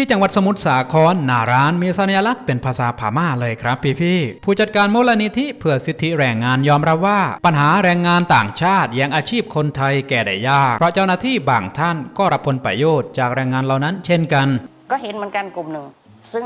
ที่จังหวัดสมุทรสาครหน้าร้านมีสัญลักษณ์เป็นภาษาพม่าเลยครับพี่ๆผู้จัดการมูลนิธิเพื่อสิทธิแรงงานยอมรับว่า ปัญหาแรงงานต่างชาติย่งอาชีพคนไทยแก่ได้ยาก เพราะเจ้าหน้าที่บางท่านก็รับผลประโยชน์จากแรงงานเหล่านั้น เช่นกัน ก็เห็นเหมือนกันกลุ่มหนึ่ง ซึ่ง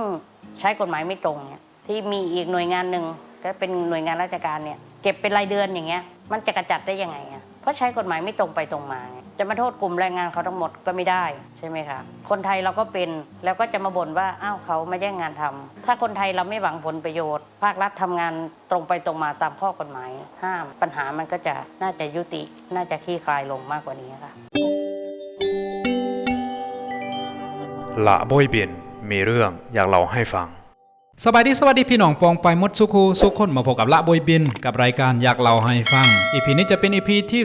ใช้กฎหมายไม่ตรงเนี่ยที่มีอีกหน่วยงานหนึ่งก็เป็นหน่วยงานราชการเนี่ยเก็บเป็นรายเดือนอย่างเงี้ยมันจะกระจัดได้ยังไงอะเพราะใช้กฎหมายไม่ตรงไปตรงมาไง จะมาโทษกลุ่มแรงงานเขาทั้งหมดก็ไม่ได้ใช่ไหมคะคนไทยเราก็เป็นแล้วก็จะมาบ่นว่าอ้าวเขาไม่ได้งงานทำถ้าคนไทยเราไม่หวังผลประโยชน์ ภาครัฐทำงานตรงไปตรงมาตามข้อกฎหมาย ห้ามปัญหามันก็จะน่าจะยุติ น่าจะคลี่คลายลงมากกว่านี้ค่ะละโบยเบียนมีเรื่องอยากเล่าให้ฟัง สบายดีสวัสดีพี่น้องปองไปมดสุคูสุขคนมาพบกับละบอยบิน กับรายการอยากเล่าให้ฟังอีพีนี้จะเป็นอีพีที่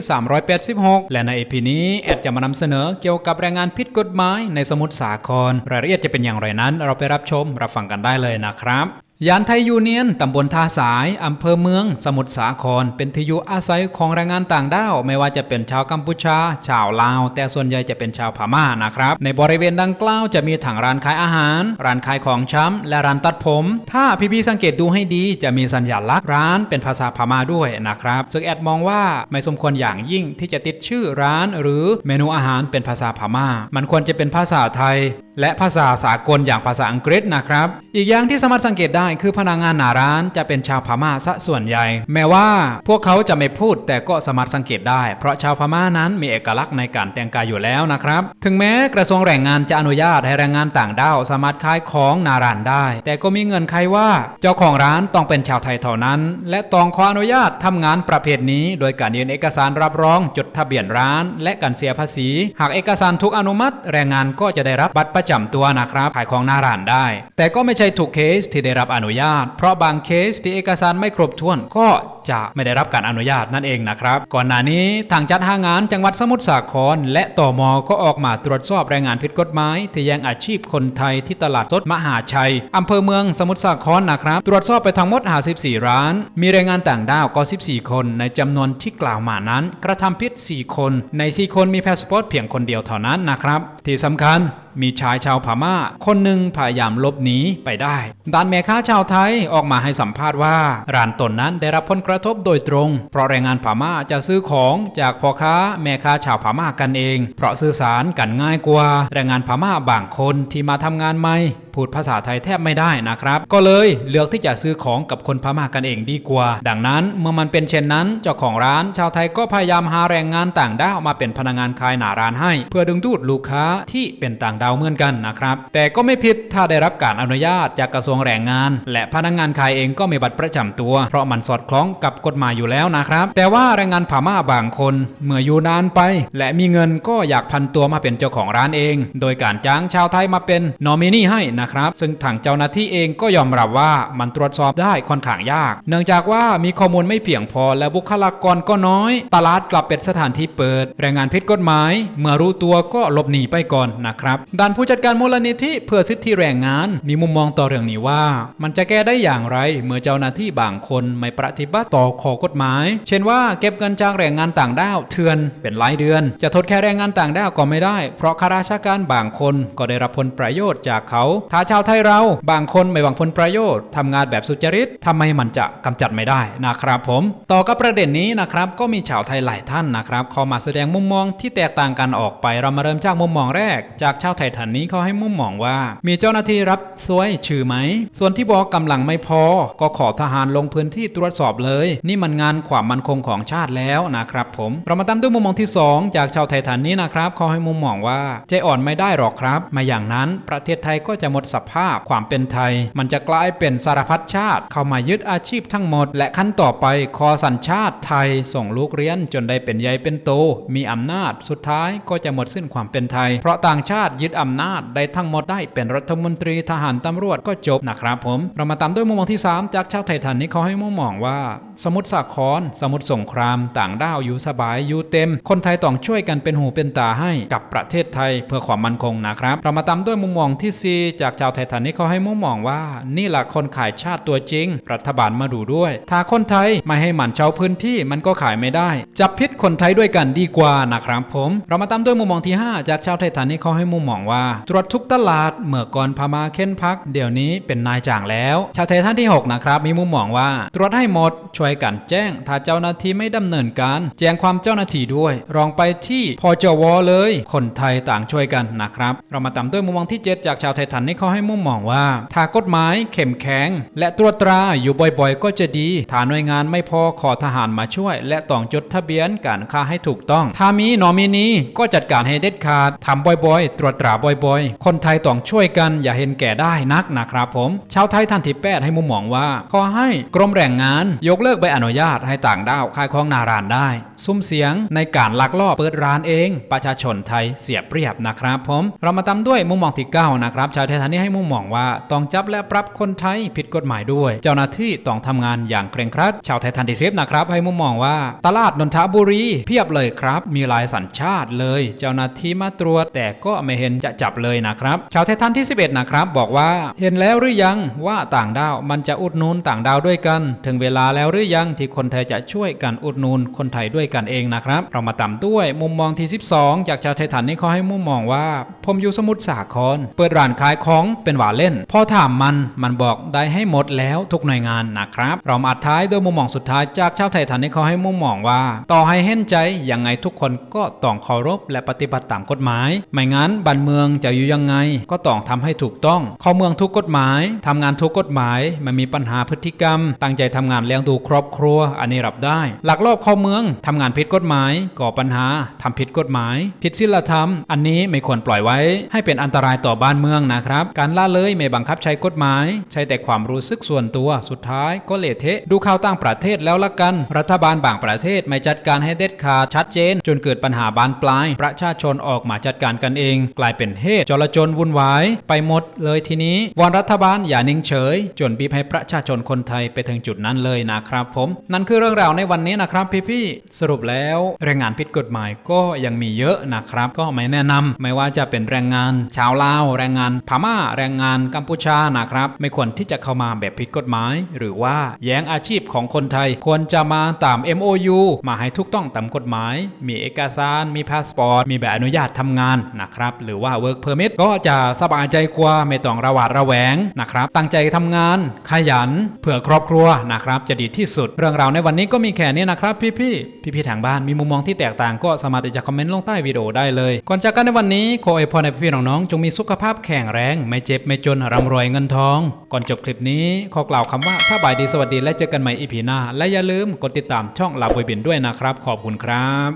386 และในอีพีนี้แอดจะมานำเสนอเกี่ยวกับแรงงานผิดกฎหมายในสมุทรสาคร รายละเอียดจะเป็นอย่างไรนั้น เราไปรับชมรับฟังกันได้เลยนะครับ ยานไทยยูเนียน ตำบลท่าสาย อำเภอเมือง สมุทรสาคร เป็นที่อยู่อาศัยของแรงงานต่างด้าว ไม่ว่าจะเป็นชาวกัมพูชา ชาวลาว แต่ส่วนใหญ่จะเป็นชาวพม่านะครับ ในบริเวณดังกล่าวจะมีถังร้านขายอาหาร ร้านขายของช้ำและร้านตัดผม ถ้าพี่ๆสังเกตดูให้ดี จะมีสัญลักษณ์ร้านเป็นภาษาพม่าด้วยนะครับ ซึ่งแอดมองว่าไม่สมควรอย่างยิ่งที่จะติดชื่อร้าน หรือเมนูอาหารเป็นภาษาพม่า มันควรจะเป็นภาษาไทย และภาษาสากลอย่างภาษาอังกฤษนะครับ อีกอย่างที่สามารถสังเกตได้คือพนักงานหน้าร้านจะเป็นชาวพม่าซะส่วนใหญ่ แม้ว่าพวกเขาจะไม่พูดแต่ก็สามารถสังเกตได้ เพราะชาวพม่านั้นมีเอกลักษณ์ในการแต่งกายอยู่แล้วนะครับ ถึงแม้กระทรวงแรงงานจะอนุญาตให้แรงงานต่างด้าวสามารถขายของหน้าร้านได้ แต่ก็มีเงื่อนไขว่า เจ้าของร้านต้องเป็นชาวไทยเท่านั้น และต้องขออนุญาตทำงานประเภทนี้ โดยการยื่นเอกสารรับรองจดทะเบียนร้าน และการเสียภาษี หากเอกสารถูกอนุมัติ แรงงานก็จะได้รับบัตรประจำตัวนะครับขายของหน้าร้านได้ แต่ก็ไม่ใช่ทุกเคสที่ได้รับอนุญาต เพราะบางเคสที่เอกสารไม่ครบถ้วนก็จะไม่ได้รับการอนุญาตนั่นเองนะครับ ก่อนหน้านี้ทางจัดหางานจังหวัดสมุทรสาคร และต่อมอก็ออกมาตรวจสอบแรงงานผิดกฎหมายที่แย่งอาชีพคนไทยที่ตลาดสดมหาชัยอำเภอเมืองสมุทรสาครนะครับ ตรวจสอบไปทั้งหมด54ร้าน มีแรงงานต่างด้าวก็ 14 คน ในจำนวนที่กล่าวมานั้น กระทำผิด4คน ใน 4 คนมีพาสปอร์ตเพียงคนเดียวเท่านั้นนะครับ ที่สำคัญ มีชายชาวพม่า คนหนึ่งพยายามหลบหนีไปได้ด้านแม่ค้าชาวไทยออกมาให้สัมภาษณ์ว่า ร้านตนนั้นได้รับผลกระทบโดยตรง เพราะแรงงานพม่าจะซื้อของจากพ่อค้าแม่ค้าชาวพม่ากันเอง เพราะสื่อสารกันง่ายกว่า แรงงานพม่าบางคนที่มาทำงานใหม่ พูดภาษาไทยแทบไม่ได้นะครับ ก็เลยเลือกที่จะซื้อของกับคนพม่ากันเองดีกว่า ดังนั้นเมื่อมันเป็นเช่นนั้น เจ้าของร้านชาวไทยก็พยายามหาแรงงานต่างด้าวมาเป็นพนักงานขายหน้าร้านให้ เพื่อดึงดูดลูกค้าที่เป็นต่างดาวเหมือนกันนะครับ แต่ก็ไม่ผิดถ้าได้รับการอนุญาตจากกระทรวงแรงงาน และพนักงานขายเองก็มีบัตรประจำตัว เพราะมันสอดคล้องกับกฎหมายอยู่แล้วนะครับ แต่ว่าแรงงานพม่าบางคน เมื่ออยู่นานไป และมีเงินก็อยากพันตัวมาเป็นเจ้าของร้านเอง โดยการจ้างชาวไทยมาเป็นนอมินีให้นะครับ ซึ่งทางเจ้าหน้าที่เองก็ยอมรับว่ามันตรวจสอบได้ค่อนข้างยาก เนื่องจากว่ามีข้อมูลไม่เพียงพอและบุคลากรก็น้อย ตลาดกลับเป็นสถานที่เปิด แรงงานผิดกฎหมาย เมื่อรู้ตัวก็หลบหนีไปก่อนนะครับด้านผู้จัดการมูลนิธิเพื่อสิทธิแรงงาน มีมุมมองต่อเรื่องนี้ว่า มันจะแก้ได้อย่างไร เมื่อเจ้าหน้าที่บางคนไม่ปฏิบัติต่อข้อกฎหมาย เช่นว่าเก็บเงินจากแรงงานต่างด้าวเถื่อนเป็นรายเดือน จะทษแค่แรงงานต่างด้าวก็ไม่ได้ เพราะข้าราชการบางคนก็ได้รับผลประโยชน์จากเขาถ้าชาวไทยเราบางคนไม่หวังผลประโยชน์ทำงานแบบสุจริตทำไมมันจะกำจัดไม่ได้นะครับผม ต่อกับประเด็นนี้นะครับก็มีชาวไทยหลายท่านนะครับเข้ามาแสดงมุมมองที่แตกต่างกันออกไปเรามาเริ่มจากมุมมองแรก จากชาวไทยท่านนี้เขาให้มุมมองว่า มีเจ้าหน้าที่รับสวยชื่อไหม ส่วนที่บอกกำลังไม่พอ ก็ขอทหารลงพื้นที่ตรวจสอบเลย นี่มันงานความมั่นคงของชาติแล้วนะครับผม เรามาตามด้วยมุมมองที่ 2 จากชาวไทยท่านนี้นะครับเขาให้มุมมองว่าใจอ่อนไม่ได้หรอกครับ มาอย่างนั้นประเทศไทยก็จะหมดดสภาพความเป็นไทย มันจะกลายเป็นสารพัดชาติ เข้ามายึดอาชีพทั้งหมด และขั้นต่อไปคอสัญชาติไทยส่งลูกเรียนจนได้เป็นใหญ่เป็นโต มีอำนาจสุดท้ายก็จะหมดสิ้นความเป็นไทย เพราะต่างชาติยึดอำนาจได้ทั้งหมดได้เป็นรัฐมนตรีทหารตำรวจก็จบนะครับผม เรามาตามด้วยมุมมองที่ 3 จากชาวไทยทันนี้เขาให้มุมมองว่า สมุทรสาคร สมุทรสงคราม ต่างด้าวอยู่สบายอยู่เต็ม คนไทยต้องช่วยกันเป็นหูเป็นตาให้กับประเทศไทย เพื่อความมั่นคงนะครับ เรามาตามด้วยมุมมองที่ 4 จากจากชาวไททานิกเขาให้มุมมองว่า นี่แหละคนขายชาติตัวจริง รัฐบาลมาดูด้วย ถ้าคนไทยไม่ให้หมันช่าพื้นที่มันก็ขายไม่ได้ จับพิษคนไทยด้วยกันดีกว่านะครับผม เรามาตามด้วยมุมมองที่ 5 จากชาวไททานิกเขาให้มุมมองว่า ตรวจทุกตลาดเมื่อก่อนพามาเค้นพัก เดี๋ยวนี้เป็นนายจ่างแล้ว ชาวไททันที่ 6 นะครับ มีมุมมองว่า ตรวจให้หมด ช่วยกันแจ้ง ถ้าเจ้าหน้าที่ไม่ดำเนินการ แจ้งความเจ้าหน้าที่ด้วยรองไปที่พจวเลย คนไทยต่างช่วยกันนะครับ เรามาตามด้วยมุมมองที่ 7 จากชาวไททันนี่เขาให้มุมมองว่า ถ้ากฎหมายเข้มแข็ง และตรวจตราอยู่บ่อยๆ ก็จะดีถ้าหน่วยงานไม่พอขอทหารมาช่วย และต้องจดทะเบียนการค้าให้ถูกต้อง ถ้ามีนอมินีก็จัดการให้เด็ดขาดทำบ่อยๆ ตรวจตราบ่อยๆ คนไทยต้องช่วยกันอย่าเห็นแก่ได้นักนะครับผม ชาวไทยท่านที่แปดให้มุมมองว่า ขอให้กรมแรงงาน ยกเลิกใบอนุญาตให้ต่างด้าวขายของนารานได้ ซุ้มเสียงในการลักลอบเปิดร้านเอง ประชาชนไทยเสียเปรียบนะครับผม เรามาตามด้วยมุมมองที่9นะครับชาวไทยทนนี้ให้มุมมองว่าต้องจับและปรับคนไทยผิดกฎหมายด้วย เจ้าหน้าที่ต้องทำงานอย่างเคร่งครัด ชาวไทยทันทีเซฟนะครับ ให้มุมมองว่า ตลาดนนทบุรี เพียบเลยครับ มีหลายสัญชาติเลย เจ้าหน้าที่มาตรวจแต่ก็ไม่เห็นจะจับเลยนะครับ ชาวไทยทันที่ 11 นะครับ บอกว่าเห็นแล้วหรือยังว่าต่างดาวมันจะอุดหนุนต่างดาวด้วยกัน ถึงเวลาแล้วหรือยังที่คนไทยจะช่วยกันอุดหนุนคนไทยด้วยกันเองนะครับ เรามาตามด้วยมุมมองที่ 12 จากชาวไทยทันนี่เขาให้มุมมองว่าผมอยู่สมุทรสาครเปิดร้านขายของเป็นหว่าเล่น พอถามมันมันบอกได้ให้หมดแล้วทุกหน่วยงานนะครับ เรามาอัดท้ายด้วยมุมมองสุดท้ายจากชาวไทยทันนี่เขาให้มุมมองว่า ต่อให้เห็นใจยังไงทุกคนก็ต้องเคารพและปฏิบัติตามกฎหมาย ไม่งั้นบ้านเมืองจะอยู่ยังไง ก็ต้องทำให้ถูกต้องเข้าเมืองทุกกฎหมายทำงานทุกกฎหมายมันมีปัญหาพฤติกรรม ตั้งใจทำงานเลี้ยงดูครอบครัว อันนี้รับได้ หลักลอบเข้าเมืองทำงานผิดกฎหมายก่อปัญหาทำผิดกฎหมาย ผิดศีลธรรม อันนี้ไม่ควรปล่อยไว้ ให้เป็นอันตรายต่อบ้านเมืองนะครับการล่าเลยไม่บังคับใช้กฎหมาย ใช้แต่ความรู้สึกส่วนตัวสุดท้ายก็เละเทะ ดูข่าวต่างประเทศแล้วละกัน รัฐบาลบางประเทศไม่จัดการให้เด็ดขาดชัดเจน จนเกิดปัญหาบานปลาย ประชาชนออกมาจัดการกันเอง กลายเป็นเหตุจลจลวุ่นวาย ไปหมดเลยทีนี้วอนรัฐบาลอย่านิ่งเฉย จนบีบให้ประชาชนคนไทยไปถึงจุดนั้นเลยนะครับผม นั่นคือเรื่องราวในวันนี้นะครับพี่ๆสรุปแล้วแรงงานผิดกฎหมายก็ยังมีเยอะนะครับ ก็ไม่แนะนำไม่ว่าจะเป็นแรงงาน ชาวลาวแรงงานพม่าแรงงานกัมพูชานะครับ ไม่ควรที่จะเข้ามาแบบผิดกฎหมาย หรือว่าแย้งอาชีพของคนไทย ควรจะมาตาม MOU มาให้ถูกต้องตามกฎหมาย มีเอกสาร มีพาสปอร์ต มีใบอนุญาตทำงานนะครับ หรือว่า work permit ก็จะสบายใจกว่าไม่ต้องระหวาดระแวงนะครับ ตั้งใจทำงาน ขยันเผื่อครอบครัวนะครับ จะดีที่สุด เรื่องราวในวันนี้ก็มีแค่นี้นะครับ พี่ๆพี่ๆทางบ้านมีมุมมองที่แตกต่างก็สามารถที่จะคอมเมนต์ลงใต้วิดีโอได้เลย ก่อนจากกันในวันนี้ขออวยพรให้พี่น้องๆจงมีสุขภาพแข็งแรงไม่เจ็บไม่จนร่ำรวยเงินทอง ก่อนจบคลิปนี้ขอกล่าวคำว่าสบายดีสวัสดีและเจอกันใหม่อีพีหน้า และอย่าลืมกดติดตามช่องลาบวยบินด้วยนะครับ ขอบคุณครับ